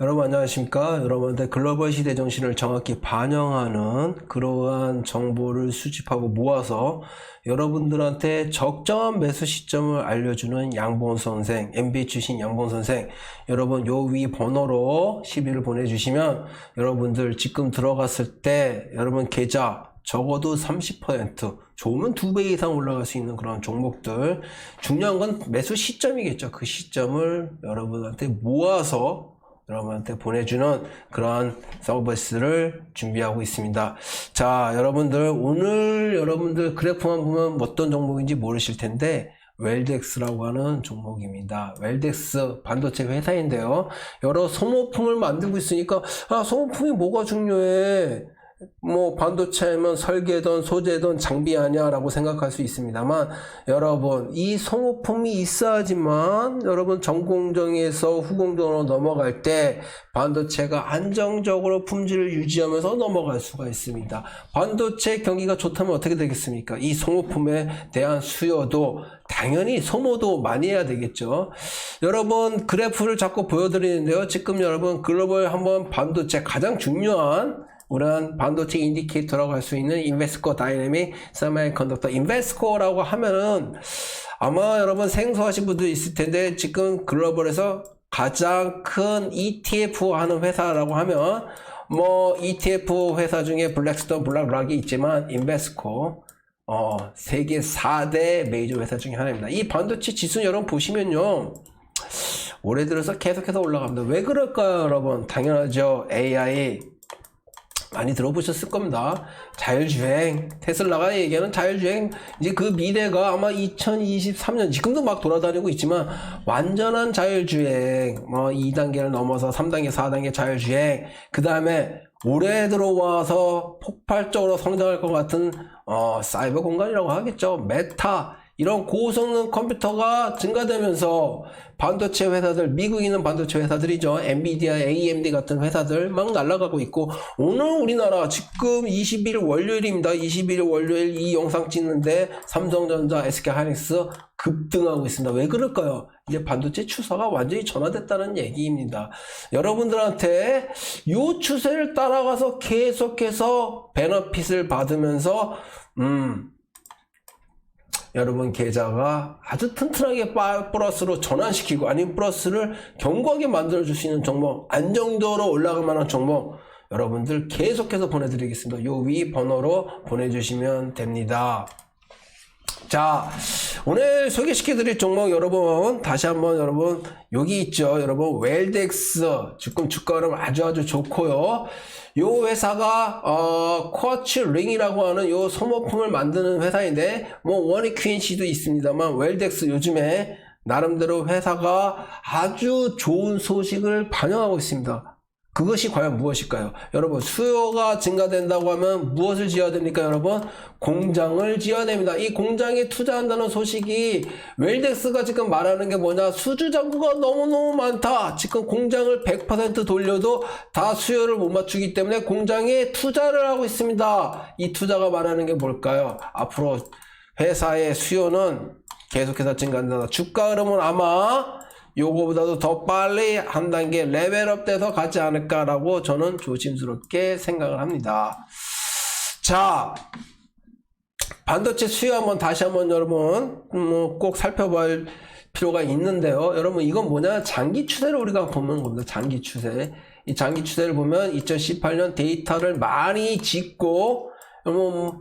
여러분 안녕하십니까? 여러분한테 글로벌 시대 정신을 정확히 반영하는 그러한 정보를 수집하고 모아서 여러분들한테 적정한 매수 시점을 알려주는 양봉 선생, MBA 출신 양봉 선생. 여러분 요 위 번호로 시비를 보내주시면 여러분들 지금 들어갔을 때 여러분 계좌 적어도 30% 좋으면 두 배 이상 올라갈 수 있는 그런 종목들 중요한 건 매수 시점이겠죠 그 시점을 여러분한테 모아서 여러분한테 보내주는 그런 서비스를 준비하고 있습니다 자 여러분들 오늘 여러분들 그래프만 보면 어떤 종목인지 모르실 텐데 웰덱스라고 하는 종목입니다. 웰덱스 반도체 회사인데요. 여러 소모품을 만들고 있으니까 아 소모품이 뭐가 중요해? 뭐 반도체면 설계든 소재든 장비 아니야라고 생각할 수 있습니다만 여러분 이 소모품이 있어야지만 여러분 전공정에서 후공정으로 넘어갈 때 반도체가 안정적으로 품질을 유지하면서 넘어갈 수가 있습니다. 반도체 경기가 좋다면 어떻게 되겠습니까? 이 소모품에 대한 수요도 당연히 소모도 많이 해야 되겠죠. 여러분 그래프를 자꾸 보여드리는데요. 지금 여러분 글로벌 한번 반도체 가장 중요한 우리는 반도체 인디케이터라고 할 수 있는 인베스코 다이내믹 세미컨덕터 인베스코라고 하면은 아마 여러분 생소하신 분도 있을 텐데 지금 글로벌에서 가장 큰 ETF 하는 회사라고 하면 뭐 ETF 회사 중에 블랙스톤, 블랙락이 있지만 인베스코 어, 세계 4대 메이저 회사 중에 하나입니다. 이 반도체 지수 여러분 보시면요. 올해 들어서 계속해서 올라갑니다. 왜 그럴까요, 여러분? 당연하죠. AI 많이 들어보셨을 겁니다. 자율주행, 테슬라가 얘기하는 자율주행, 이제 그 미래가 아마 2023년, 지금도 막 돌아다니고 있지만, 완전한 자율주행, 뭐 2단계를 넘어서 3단계, 4단계 자율주행, 그 다음에 올해 들어와서 폭발적으로 성장할 것 같은, 어, 사이버 공간이라고 하겠죠. 메타, 이런 고성능 컴퓨터가 증가되면서 반도체 회사들, 미국 있는 반도체 회사들이죠. 엔비디아, AMD 같은 회사들 막 날아가고 있고, 오늘 우리나라 지금 21일 월요일입니다. 21일 월요일 이 영상 찍는데 삼성전자, SK하이닉스 급등하고 있습니다. 왜 그럴까요? 이제 반도체 추세가 완전히 전환됐다는 얘기입니다. 여러분들한테 이 추세를 따라가서 계속해서 베너핏을 받으면서, 음, 여러분 계좌가 아주 튼튼하게 빠- 플러스로 전환시키고 아니면 플러스를 견고하게 만들어 줄 수 있는 종목 안정적으로 올라갈 만한 종목 여러분들 계속해서 보내드리겠습니다. 요 위 번호로 보내주시면 됩니다. 자, 오늘 소개시켜드릴 종목 여러분 다시 한번 여러분 여기 있죠? 여러분 웰덱스 지금 주가는 아주 아주 좋고요. 요 회사가 어 쿼츠 링이라고 하는 요 소모품을 만드는 회사인데 뭐 워니 퀸시도 있습니다만 웰덱스 요즘에 나름대로 회사가 아주 좋은 소식을 반영하고 있습니다 그것이 과연 무엇일까요? 여러분 수요가 증가된다고 하면 무엇을 지어야 됩니까 여러분? 공장을 지어야 됩니다. 이 공장에 투자한다는 소식이 웰덱스가 지금 말하는 게 뭐냐 수주 잔고가 너무너무 많다. 지금 공장을 100% 돌려도 다 수요를 못 맞추기 때문에 공장에 투자를 하고 있습니다. 이 투자가 말하는 게 뭘까요? 앞으로 회사의 수요는 계속해서 증가한다. 주가 흐름은 아마 요거보다도 더 빨리 한 단계 레벨업 돼서 가지 않을까라고 저는 조심스럽게 생각을 합니다. 자, 반도체 수요 한번 다시 한번 여러분 음, 꼭 살펴볼 필요가 있는데요. 여러분 이건 뭐냐? 장기 추세를 우리가 보는 겁니다. 장기 추세. 이 장기 추세를 보면 2018년 데이터를 많이 짓고 여러분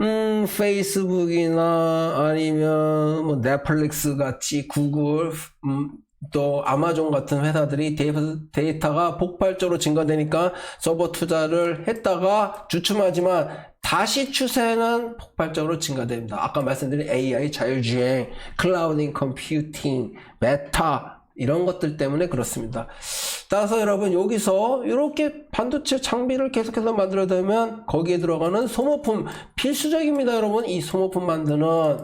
음, 페이스북이나 아니면 뭐 넷플릭스 같이 구글, 음, 또 아마존 같은 회사들이 데이터, 데이터 가 폭발적으로 증가되니까 서버 투자를 했다가 주춤하지만 다시 추세는 폭발적으로 증가됩니다. 아까 말씀드린 AI, 자율주행, 클라우딩 컴퓨팅, 메타 이런 것들 때문에 그렇습니다. 따라서 여러분 여기서 이렇게 반도체 장비를 계속해서 만들어야 되면 거기에 들어가는 소모품 필수적입니다 여러분 이 소모품 만드는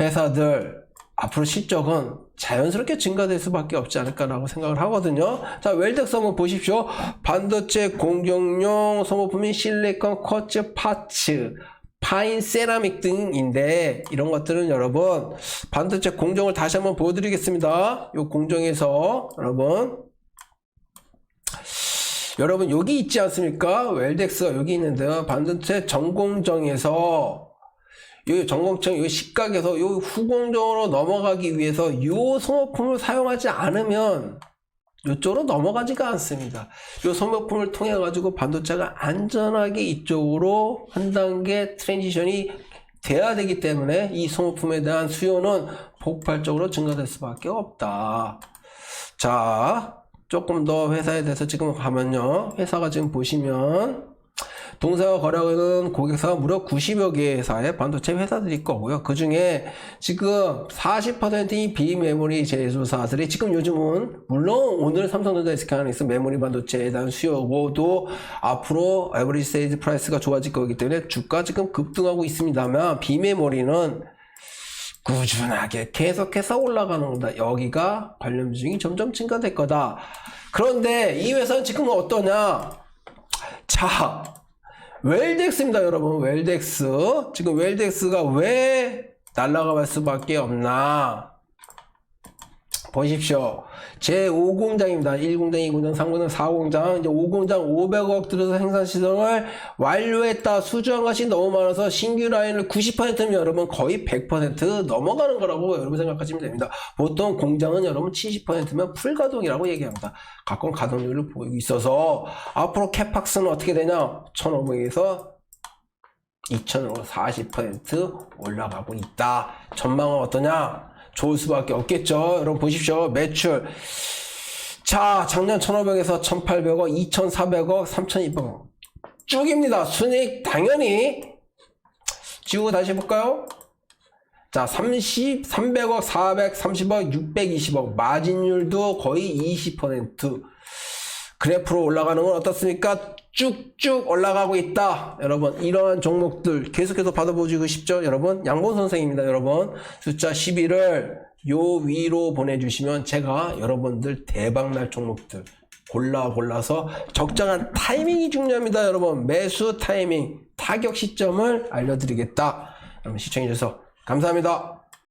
회사들 앞으로 실적은 자연스럽게 증가될 수밖에 없지 않을까라고 생각을 하거든요. 자, 웰덱스 한번 보십시오. 반도체 공정용 소모품인 실리콘, 쿼츠, 파츠, 파인, 세라믹 등인데 이런 것들은 여러분 반도체 공정을 다시 한번 보여드리겠습니다. 이 공정에서 여러분 여러분 여기 있지 않습니까? 웰덱스가 여기 있는데요. 반도체 전공정에서 이 전공정 이 식각에서 이 후공정으로 넘어가기 위해서 이 소모품을 사용하지 않으면 이쪽으로 넘어가지가 않습니다. 이 소모품을 통해 가지고 반도체가 안전하게 이쪽으로 한 단계 트랜지션이 돼야 되기 때문에 이 소모품에 대한 수요는 폭발적으로 증가될 수밖에 없다. 자, 조금 더 회사에 대해서 지금 가면요. 회사가 지금 보시면 동사와 거래하는 고객사가 무려 90여 개의 회사의 반도체 회사들이 있 거고요. 그 중에 지금 40%이 비메모리 제조사들이 지금 요즘은 물론 오늘 삼성전자 SK하이닉스 메모리 반도체에 대한 수요고도 앞으로 에버리지 세이즈 프라이스가 좋아질 거기 때문에 주가 지금 급등하고 있습니다만 비메모리는 꾸준하게 계속해서 올라가는 거다. 여기가 관련 비중이 점점 증가될 거다. 그런데 이 회사는 지금 어떠냐? 자, 웰덱스입니다, 여러분. 웰덱스. 지금 웰덱스가 왜 날라갈 수밖에 없나? 보십시오. 제 5공장입니다. 1공장, 2공장, 3공장, 4공장. 이제 5공장 500억 들여서 생산 시설을 완료했다. 수주한 것이 너무 많아서 신규 라인을 90%면 여러분 거의 100% 넘어가는 거라고 여러분 생각하시면 됩니다. 보통 공장은 여러분 70%면 풀가동이라고 얘기합니다. 가끔 가동률을 보이고 있어서 앞으로 캐팍스는 어떻게 되냐? 1,500에서 2,000으로 40% 올라가고 있다. 전망은 어떠냐? 좋을 수밖에 없겠죠. 여러분 보십시오. 매출. 자, 작년 1,500에서 1,800억, 2,400억, 3,200억. 쭉입니다. 순익 당연히 지우고 다시 해볼까요? 자, 30, 300억, 430억, 620억. 마진율도 거의 20%. 그래프로 올라가는 건 어떻습니까? 쭉쭉 올라가고 있다. 여러분, 이러한 종목들 계속해서 받아보시고 싶죠? 여러분, 양본 선생입니다. 여러분, 숫자 12를 요 위로 보내주시면 제가 여러분들 대박날 종목들 골라 골라서 적정한 타이밍이 중요합니다. 여러분, 매수 타이밍, 타격 시점을 알려드리겠다. 여러분, 시청해주셔서 감사합니다.